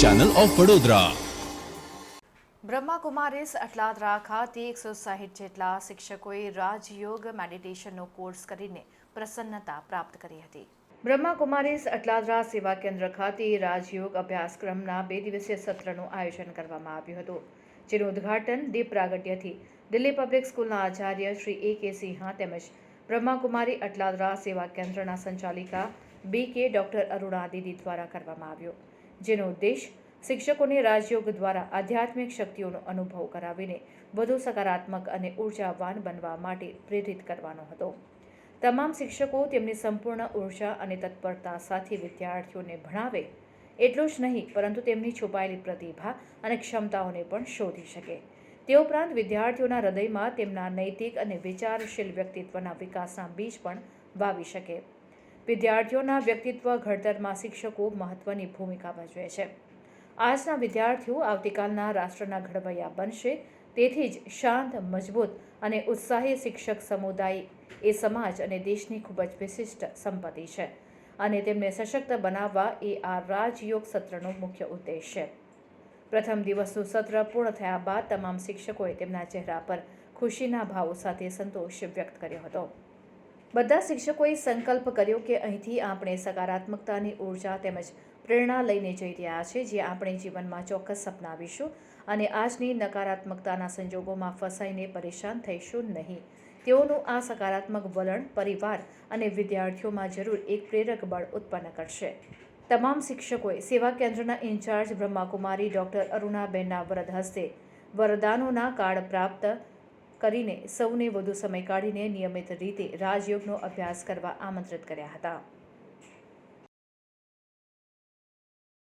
Channel of Vadodara Brahmakumaris Atladara ખાતે એકસો સાહીઠ જેટલા શિક્ષકોએ રાજયોગ મેડિટેશનનો કોર્સ કરીને પ્રસન્નતા પ્રાપ્ત કરી હતી. બ્રહ્માકુમારીસ અટલાદરા સેવા કેન્દ્ર ખાતે રાજયોગ અભ્યાસક્રમના બે દિવસીય સત્રનું આયોજન કરવામાં આવ્યું હતું, જેનું ઉદ્ઘાટન દીપ પ્રાગટ્યથી દિલ્હી પબ્લિક સ્કૂલના આચાર્ય શ્રી એ કે સિંહા તેમજ બ્રહ્માકુમારી અટલાદરા સેવા કેન્દ્રના સંચાલિકા બી કે ડોક્ટર અરુણા દીદી દ્વારા કરવામાં આવ્યો, જેનો ઉદ્દેશ શિક્ષકોને રાજયોગ દ્વારા આધ્યાત્મિક શક્તિઓનો અનુભવ કરાવીને વધુ સકારાત્મક અને ઉર્જાવાન બનવા માટે પ્રેરિત કરવાનો હતો. તમામ શિક્ષકો તેમની સંપૂર્ણ ઊર્જા અને તત્પરતા સાથે વિદ્યાર્થીઓને ભણાવે એટલું જ નહીં, પરંતુ તેમની છુપાયેલી પ્રતિભા અને ક્ષમતાઓને પણ શોધી શકે. તે ઉપરાંત વિદ્યાર્થીઓના હૃદયમાં તેમના નૈતિક અને વિચારશીલ વ્યક્તિત્વના વિકાસના બીજ પણ વાવી શકે. વિદ્યાર્થીઓના વ્યક્તિત્વ ઘડતરમાં શિક્ષકો મહત્વની ભૂમિકા ભજવે છે. આજના વિદ્યાર્થીઓ આવતીકાલના રાષ્ટ્રના ઘડવૈયા બનશે, તેથી જ શાંત, મજબૂત અને ઉત્સાહી શિક્ષક સમુદાય એ સમાજ અને દેશની ખૂબ જ વિશિષ્ટ સંપત્તિ છે અને તેમને સશક્ત બનાવવા એ આ રાજયોગ સત્રનો મુખ્ય ઉદ્દેશ છે. પ્રથમ દિવસનું સત્ર પૂર્ણ થયા બાદ તમામ શિક્ષકોએ તેમના ચહેરા પર ખુશીના ભાવો સાથે સંતોષ વ્યક્ત કર્યો હતો. બધા શિક્ષકોએ સંકલ્પ કર્યો કે અહીંથી આપણે સકારાત્મકતાની ઊર્જા તેમજ પ્રેરણા લઈને જઈ રહ્યા છે જે આપણે જીવનમાં ચોક્કસ સપનાવીશું અને આજની નકારાત્મકતાના સંજોગોમાં ફસાઈને પરેશાન થઈશું નહીં. તેઓનું આ સકારાત્મક વલણ પરિવાર અને વિદ્યાર્થીઓમાં જરૂર એક પ્રેરક બળ ઉત્પન્ન કરશે. તમામ શિક્ષકોએ સેવા કેન્દ્રના ઇન્ચાર્જ બ્રહ્માકુમારી ડોક્ટર અરુણાબેનના વરદ હસ્તે વરદાનોના કાર્ડ પ્રાપ્ત કરીને સૌને વધુ સમય કાઢીને નિયમિત રીતે રાજયોગનો અભ્યાસ કરવા આમંત્રિત કર્યા હતા.